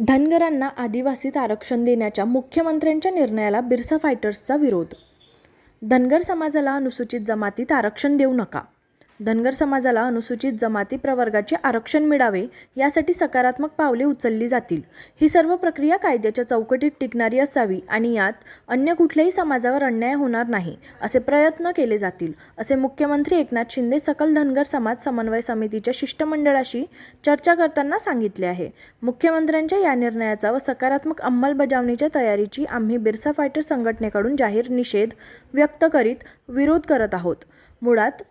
धनगरांना आदिवासीत आरक्षण देण्याच्या मुख्यमंत्र्यांच्या निर्णयाला बिरसा फायटर्सचा विरोध. धनगर समाजाला अनुसूचित जमातीत आरक्षण देऊ नका. धनगर समाजाला अनुसूचित जमाती प्रवर्गाचे आरक्षण मिळावे यासाठी सकारात्मक पावले उचलली जातील. ही सर्व प्रक्रिया कायद्याच्या चौकटीत टिकणारी असावी आणि यात अन्य कुठल्याही समाजावर अन्याय होणार नाही असे प्रयत्न केले जातील असे मुख्यमंत्री एकनाथ शिंदे सकल धनगर समाज समन्वय समितीच्या शिष्टमंडळाशी चर्चा करताना सांगितले आहे. मुख्यमंत्र्यांच्या या निर्णयाचा व सकारात्मक अंमलबजावणीच्या तयारीची आम्ही बिरसा फायटर संघटनेकडून जाहीर निषेध व्यक्त करीत विरोध करत आहोत. मुळात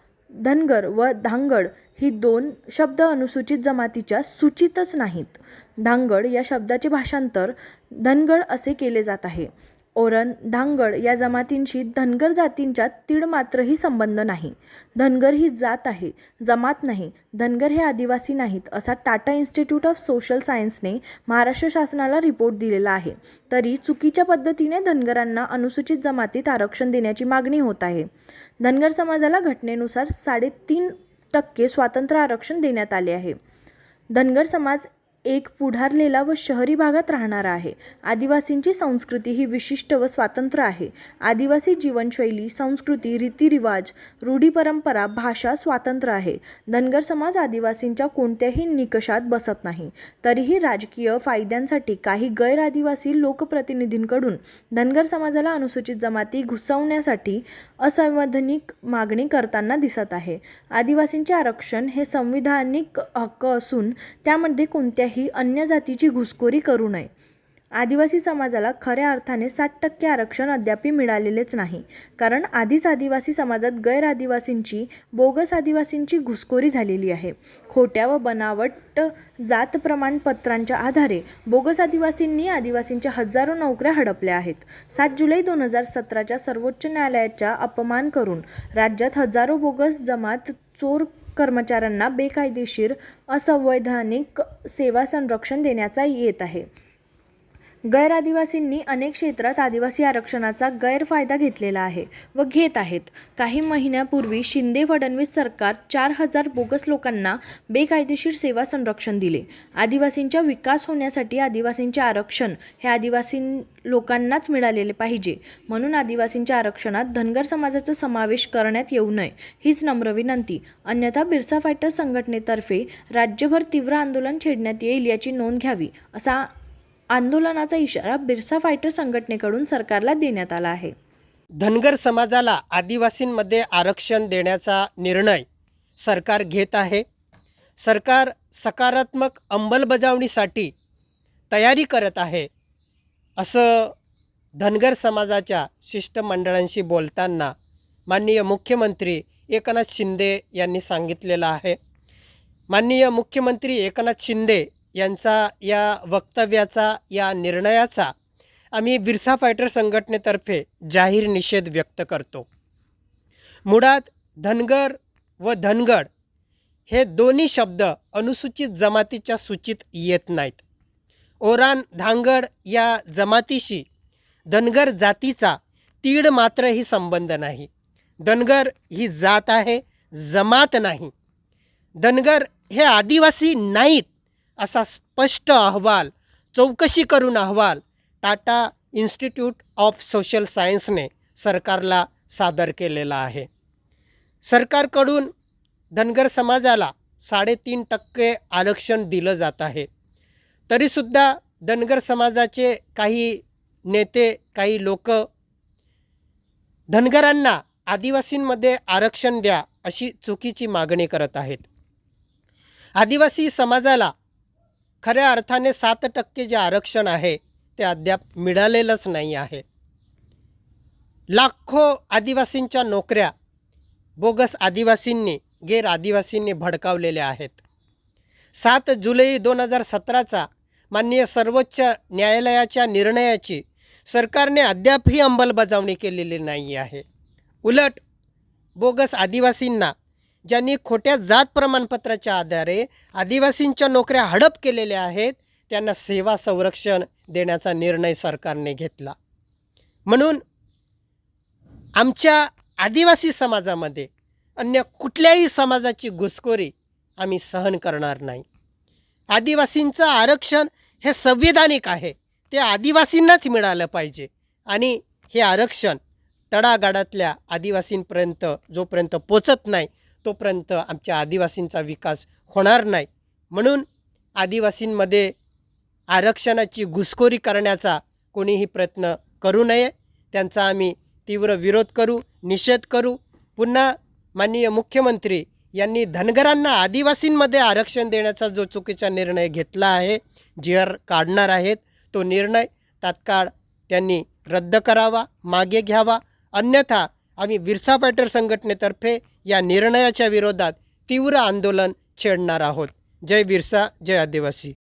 धनगर व धांगड ही दोन शब्द अनुसूचित जमातीच्या सूचीतच नाहीत. धांगड या शब्दाचे भाषांतर धनगड असे केले जात आहे. ओरण धांगड या जमातींशी धनगर जातींच्या तीड मात्रही संबंध नाही. धनगर ही जात आहे जमात नाही धनगर हे आदिवासी नाहीत असा टाटा इन्स्टिट्यूट ऑफ सोशल सायन्सने महाराष्ट्र शासनाला रिपोर्ट दिलेला आहे. तरी चुकीच्या पद्धतीने धनगरांना अनुसूचित जमातीत आरक्षण देण्याची मागणी होत आहे. धनगर समाजाला घटनेनुसार साडेतीन टक्के स्वातंत्र्य आरक्षण देण्यात आले आहे. धनगर समाज एक पुढारलेला व शहरी भागात राहणारा आहे. आदिवासींची संस्कृती ही विशिष्ट व स्वातंत्र्य आहे. आदिवासी जीवनशैली संस्कृती रीतिरिवाज रूढी परंपरा भाषा स्वातंत्र्य आहे. धनगर समाज आदिवासींच्या कोणत्याही निकषात बसत नाही. तरीही राजकीय फायद्यांसाठी काही गैर आदिवासी लोकप्रतिनिधींकडून धनगर समाजाला अनुसूचित जमाती घुसवण्यासाठी असंवैधानिक मागणी करताना दिसत आहे. आदिवासींचे आरक्षण हे संविधानिक हक्क असून त्यामध्ये कोणत्याही अन्य जातीची घुसखोरी करू नये. आदिवासी समाजाला खऱ्या अर्थाने साठ टक्के आरक्षण अद्यापही मिळालेलेच नाही. कारण आधीच आदिवासी समाजात गैर आदिवासींची बोगस आदिवासींची घुसखोरी झालेली आहे. खोट्या व बनावट जात प्रमाणपत्रांच्या आधारे बोगस आदिवासींनी आदिवासींच्या हजारो नोकऱ्या हडपल्या आहेत. सात जुलै दोन हजार सतराच्या सर्वोच्च न्यायालयाच्या अपमान करून राज्यात हजारो बोगस जमात चोर कर्मचाऱ्यांना बेकायदेशीर असंवैधानिक सेवा संरक्षण देण्याचा येत आहे. गैर आदिवासींनी अनेक क्षेत्रात आदिवासी आरक्षणाचा गैरफायदा घेतलेला आहे व घेत आहेत. काही महिन्यापूर्वी शिंदे फडणवीस सरकार चार हजार बोगस लोकांना बेकायदेशीर सेवा संरक्षण दिले. आदिवासींच्या विकास होण्यासाठी आदिवासींचे आरक्षण हे आदिवासी लोकांनाच मिळालेले पाहिजे. म्हणून आदिवासींच्या आरक्षणात धनगर समाजाचा समावेश करण्यात येऊ नये हीच नम्र विनंती. अन्यथा बिरसा फायटर संघटनेतर्फे राज्यभर तीव्र आंदोलन छेडण्यात येईल याची नोंद घ्यावी असा आंदोलनाचा इशारा बिरसा फायटर संघटनेकडून सरकारला देण्यात आला आहे. धनगर समाजाला आदिवासींमध्ये आरक्षण देण्याचा निर्णय सरकार घेत आहे. सरकार सकारात्मक अंमलबजावणीसाठी तयारी करत आहे असं धनगर समाजाच्या शिष्टमंडळांशी बोलताना माननीय मुख्यमंत्री एकनाथ शिंदे यांनी सांगितलेलं आहे. माननीय मुख्यमंत्री एकनाथ शिंदे यांचा या वक्तव्याचा या निर्णयाचा आम्ही बिरसा फायटर संघटनेतर्फे जाहीर निषेध व्यक्त करतो. मुळात धनगर व धनगड हे दोन्ही शब्द अनुसूचित जमातीच्या सूचीत येत नाहीत. ओरान धांगड या जमातीशी धनगर जातीचा तीड मात्रही संबंध नाही. धनगर ही जात आहे जमात नाही. धनगर हे आदिवासी नाहीत. असा स्पष्ट अहवाल चौकशी करून अहवाल टाटा इन्स्टिट्यूट ऑफ सोशल सायन्सने सरकारला सादर केलेला आहे. सरकारकडून धनगर समाजाला साडेतीन टक्के आरक्षण दिलं जात आहे. तरीसुद्धा धनगर समाजाचे काही नेते काही लोक धनगरांना आदिवासींमध्ये आरक्षण द्या अशी चुकीची मागणी करत आहेत. आदिवासी समाजाला खऱ्या अर्थाने सात टक्के जे आरक्षण आहे ते अद्याप मिळालेलंच नाही आहे. लाखो आदिवासींच्या नोकऱ्या बोगस आदिवासींनी गैर आदिवासींनी भडकावलेल्या आहेत. सात जुलै दोन हजार सतराचा माननीय सर्वोच्च न्यायालयाच्या निर्णयाची सरकारने अद्यापही अंमलबजावणी केलेली नाही आहे. उलट बोगस आदिवासींना ज्यांनी खोट्या जात प्रमाणपत्राच्या आधारे आदिवासींच्या नोकऱ्या हडप केलेल्या आहेत त्यांना सेवा संरक्षण देण्याचा निर्णय सरकारने घेतला. म्हणून आमच्या आदिवासी समाजामध्ये अन्य कुठल्याही समाजाची घुसखोरी आम्ही सहन करणार नाही. आदिवासींचं आरक्षण हे संविधानिक आहे ते आदिवासींनाच मिळालं पाहिजे आणि हे आरक्षण तडागाडातल्या आदिवासींपर्यंत जोपर्यंत पोचत नाही तोपर्यंत आमच्या आदिवासींचा विकास होणार नाही. म्हणून आदिवासींमध्ये आरक्षणाची घुसखोरी करण्याचा कोणीही प्रयत्न करू नये. त्यांचा आम्ही तीव्र विरोध करू निषेध करू. पुन्हा माननीय मुख्यमंत्री यांनी धनगरांना आदिवासींमध्ये आरक्षण देण्याचा जो चुकीचा निर्णय घेतला आहे जी आर काढणार आहेत तो निर्णय तात्काळ त्यांनी रद्द करावा मागे घ्यावा. अन्यथा आम्ही विरसा पॅटर संघटनेतर्फे या निर्णयाच्या विरोधात तीव्र आंदोलन छेडणार आहोत. जय बिरसा जय आदिवासी.